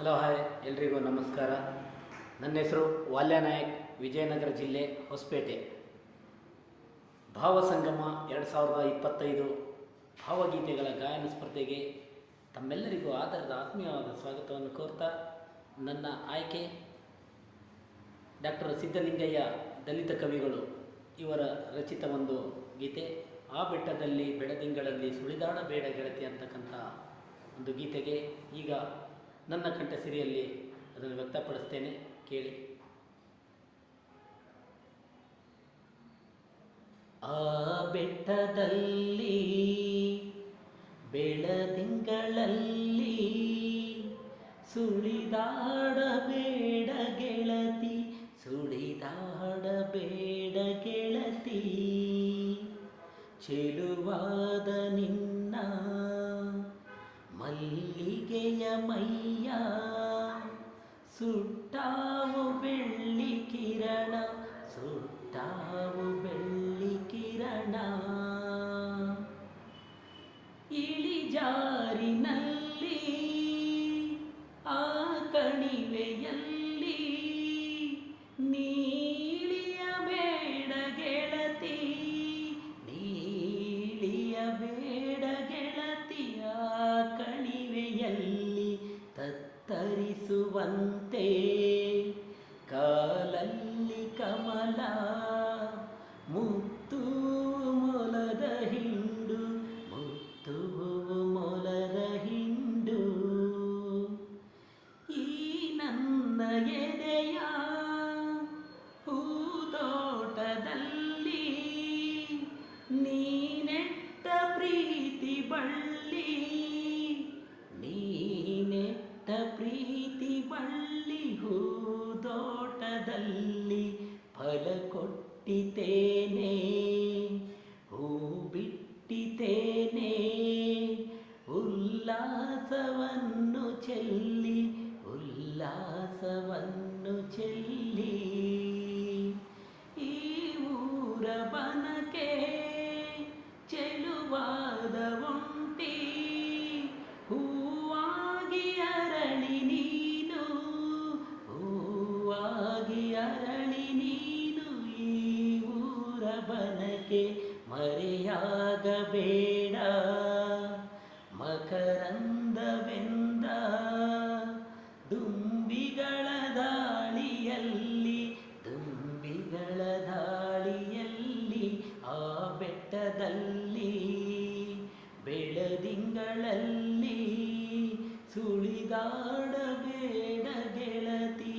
Hello, hi. ಎಲ್ರಿಗೂ ನಮಸ್ಕಾರ. ನನ್ನ ಹೆಸರು ವಾಲ್ಯ ನಾಯಕ್, ವಿಜಯನಗರ ಜಿಲ್ಲೆ ಹೊಸಪೇಟೆ. ಭಾವಸಂಗಮ ಎರಡು ಸಾವಿರದ ಇಪ್ಪತ್ತೈದು ಭಾವಗೀತೆಗಳ ಗಾಯನ ಸ್ಪರ್ಧೆಗೆ ತಮ್ಮೆಲ್ಲರಿಗೂ ಆಧಾರದ ಆತ್ಮೀಯವಾದ ಸ್ವಾಗತವನ್ನು ಕೋರ್ತಾ ನನ್ನ ಆಯ್ಕೆ ಡಾಕ್ಟರ್ ಸಿದ್ಧಲಿಂಗಯ್ಯ ದಲಿತ ಕವಿಗಳು ಇವರ ರಚಿತ ಒಂದು ಗೀತೆ, ಆ ಬೆಟ್ಟದಲ್ಲಿ ಬೆಳದಿಂಗಳಲ್ಲಿ ಸುಳಿದಾಡಬೇಡ ಗೆಳತಿ ಅಂತಕ್ಕಂಥ ಒಂದು ಗೀತೆಗೆ ಈಗ ನನ್ನ ಕಂಠ ಸಿರಿಯಲ್ಲಿ ಅದನ್ನು ವ್ಯಕ್ತಪಡಿಸ್ತೇನೆ, ಕೇಳಿ. ಆ ಬೆಟ್ಟದಲ್ಲಿ ಬೆಳದಿಂಗಳಲ್ಲಿ ಸುಳಿದಾಡಬೇಡ ಗೆಳತಿ ಸುಳಿದಾಡಬೇಡ ಗೆಳತಿ. ಚೆಲುವಾದ ನಿನ್ನ ಮಲ್ಲಿಗೆಯ ಮೈಯ ಸುಟ್ಟಾವು ಬೆಳ್ಳಿ ಕಿರಣ ಸುಟ್ಟಾವು ಬೆಳ್ಳಿ ಕಿರಣ. ಇಳಿಜಾರಿನಲ್ಲಿ ಆ ಕಣಿವೆಯಲ್ಲಿ ತತ್ತರಿಸುವಂತೆ ಹೂದೋಟದಲ್ಲಿ ಫಲ ಕೊಟ್ಟಿತೇನೆ ಹೂ ಬಿಟ್ಟಿತೇನೆ ಉಲ್ಲಾಸವನ್ನು ಚೆಲ್ಲಿ ಉಲ್ಲಾಸವನ್ನು ಚೆಲ್ಲಿ ಈ ಊರ ಅರಳಿ ನೀನು ಈ ಊರ ಬನಕೆ ಮರೆಯಾಗಬೇಡ. ಮಕರಂದವೆಂದ ದುಂಬಿಗಳ ದಾಳಿಯಲ್ಲಿ ದುಂಬಿಗಳ ದಾಳಿಯಲ್ಲಿ, ಆ ಬೆಟ್ಟದಲ್ಲಿ, ಬೆಳದಿಂಗಳಲ್ಲಿ ಸುಳಿದಾಡಬೇಡ ಗೆಳತಿ